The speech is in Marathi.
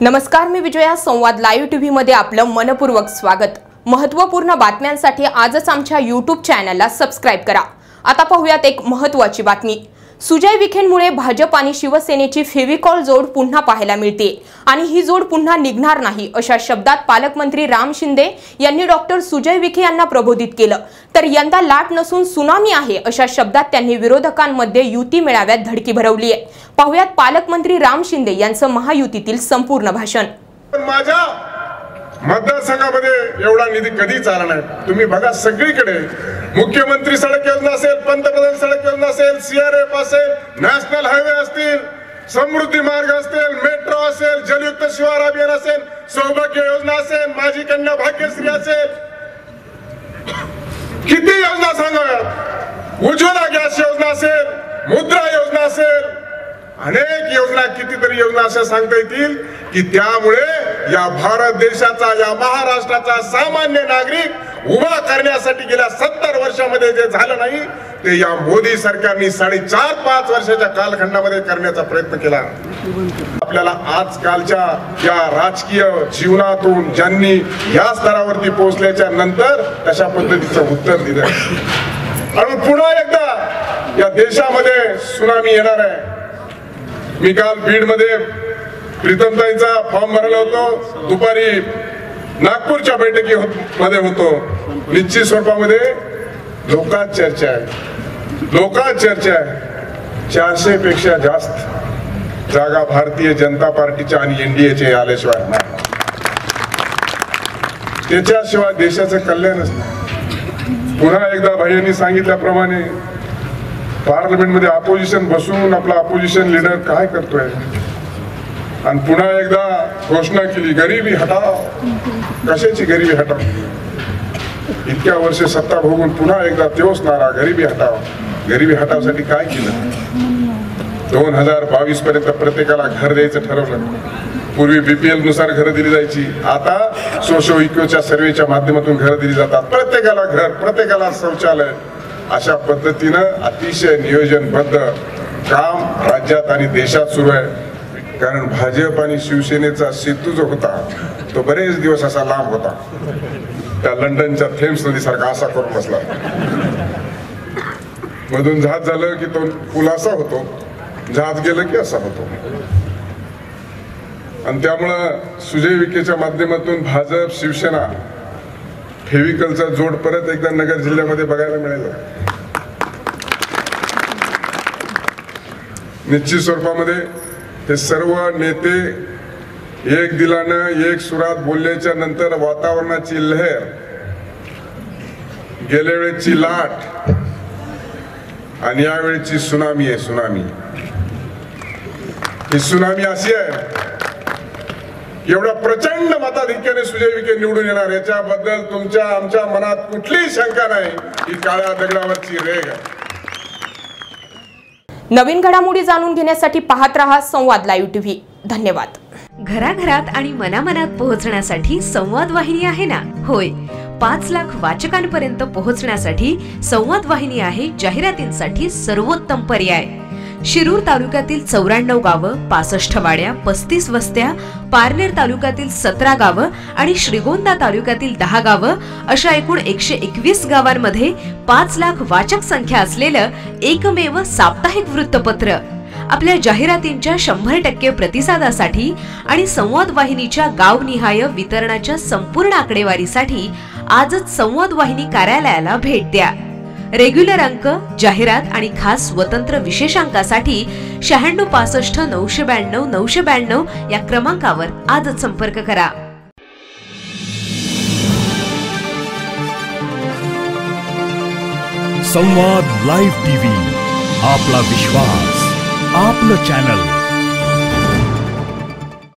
नमस्कार मी विजया संवाद लाईव्ह टीव्ही मध्ये आपलं मनपूर्वक स्वागत. महत्त्वपूर्ण बातम्यांसाठी आजच आमच्या यूट्यूब चॅनलला सबस्क्राईब करा. आता पाहूयात एक महत्त्वाची बातमी. सुजय विखेंमुळे भाजप आणि शिवसेनेची फेविकॉल जोड पुन्हा पाहायला मिळते. आणि ही जोड पुन्हा निघणार नाही अशा शब्दात पालकमंत्री राम शिंदे यांनी डॉक्टर सुजय विखे यांना प्रबोधित केलं. तर यंदा लाट नसून सुनामी आहे अशा शब्दात त्यांनी विरोधकांमध्ये युती मेळाव्यात धडकी भरवली आहे. पाहुयात पालकमंत्री राम शिंदे यांचं महायुतीतील संपूर्ण भाषण. माझ्या मतदारसंघामध्ये एवढा निधी कधीच आला नाही. तुम्ही बघा सगळीकडे मुख्यमंत्री सडक योजना असेल पंतप्रधान सडक योजना असेल सीआरएफ असेल नॅशनल हायवे असतील समृद्धी मार्ग असतील मेट्रो असेल जलयुक्त शिवार अभियान असेल सौभाग्य योजना असेल माझी कन्या भाग्यश्री असेल. किती योजना सांगाव्यात? उज्ज्वला गॅस योजना असेल मुद्रा योजना असेल. अनेक योजना कितीतरी योजना अशा सांगता येतील की त्यामुळे या भारत देशाचा या महाराष्ट्राचा सामान्य नागरिक उभा करण्यासाठी गेल्या सत्तर वर्षामध्ये जे झालं नाही ते या मोदी सरकारने साडेचार पाच वर्षाच्या कालखंडामध्ये करण्याचा प्रयत्न केला. आपल्याला आजकालच्या या राजकीय जीवनातून ज्यांनी या स्तरावरती पोहोचल्याच्या नंतर तशा पद्धतीचं उत्तर दिलं आणि पुन्हा एकदा या देशामध्ये सुनामी येणार आहे. मी काल बीडमध्ये प्रीतमताईंचा फॉर्म भरला होतो. दुपारी नागपूरच्या बैठकी मध्ये होतो. निश्चित स्वरूपामध्ये लोकात चर्चा आहे. लोकात चर्चा आहे. चारशे पेक्षा जास्त जागा भारतीय जनता पार्टीच्या आणि एनडीएचे आल्याशिवाय नाही त्याच्याशिवाय देशाचं कल्याणच नाही. पुन्हा एकदा भाईंनी सांगितल्याप्रमाणे पार्लमेंटमध्ये अपोजिशन बसून आपला अपोजिशन लीडर काय करतोय? आणि पुन्हा एकदा घोषणा केली गरिबी हटाव कशाची गरिबी हटाव इतक्या वर्ष सत्ता भोगून पुन्हा एकदा तेच नारा गरिबी हटाव गरिबी हटावसाठी काय केलं? दोन हजार बावीस पर्यंत प्रत्येकाला घर द्यायचं ठरवलं. पूर्वी बीपीएलनुसार घरं दिली जायची. आता सोशो इक्योच्या सर्वेच्या माध्यमातून घरं दिली जातात. प्रत्येकाला घर प्रत्येकाला शौचालय. अशा पद्धतीनं अतिशय नियोजनबद्ध काम राज्यात आणि देशात सुरू आहे. कारण भाजप आणि शिवसेनेचा सेतू जो होता तो बरेच दिवस असा लांब होता. त्या लंडनच्या थेम्स नदीसारखा असा करून बसला. मधून जहाज झालं की तो पूल असा होतो जहाज गेलं की असा होतो. आणि त्यामुळं सुजय विखेच्या माध्यमातून भाजप शिवसेना फेविकलचा जोड परत एकदा नगर जिल्ह्यामध्ये बघायला मिळेल. निश्चित स्वरूपामध्ये हे सर्व नेते एक दिलानं एक सुरात बोलल्याच्या नंतर वातावरणाची लहर गेल्या वेळेची लाट आणि यावेळेची सुनामी आहे सुनामी. ही सुनामी अशी आहे एवढ्या प्रचंड मताधिक्याने सुजय विखे निवडून येणार याच्याबद्दल तुमच्या आमच्या मनात कुठलीही शंका नाही ही काळ्या दगडावरची रेग आहे. नवीन घडामोडी जाणून घेण्यासाठी पाहत रहा संवाद लाईव्ह टीव्ही. धन्यवाद. घराघरात आणि मनामनात पोहोचण्यासाठी संवाद वाहिनी आहे ना? होय. पाच लाख वाचकांपर्यंत पोहोचण्यासाठी संवाद वाहिनी आहे जाहिरातींसाठी सर्वोत्तम पर्याय. शिरूर तालुक्यातील चौऱ्याण्णव गावं पासष्ट वाड्या पस्तीस वस्त्या पारनेर तालुक्यातील सतरा गावं आणि श्रीगोंदा तालुक्यातील दहा गावं अशा एकूण एकशे एकवीस गावांमध्ये पाच लाख वाचक संख्या असलेलं एकमेव साप्ताहिक वृत्तपत्र. आपल्या जाहिरातींच्या शंभर टक्के प्रतिसादासाठी आणि संवाद वाहिनीच्या गावनिहाय वितरणाच्या संपूर्ण आकडेवारीसाठी आजच संवाद वाहिनी कार्यालयाला भेट द्या. रेग्युलर अंक जाहिरात आणि खास स्वतंत्र विशेषांकासाठी शहाण्णव पासष्ट नऊशे ब्याण्णव नऊशे ब्याण्णव या क्रमांकावर आजच संपर्क करा. संवाद लाईव्ह टीव्ही आपला विश्वास आपलं चॅनल.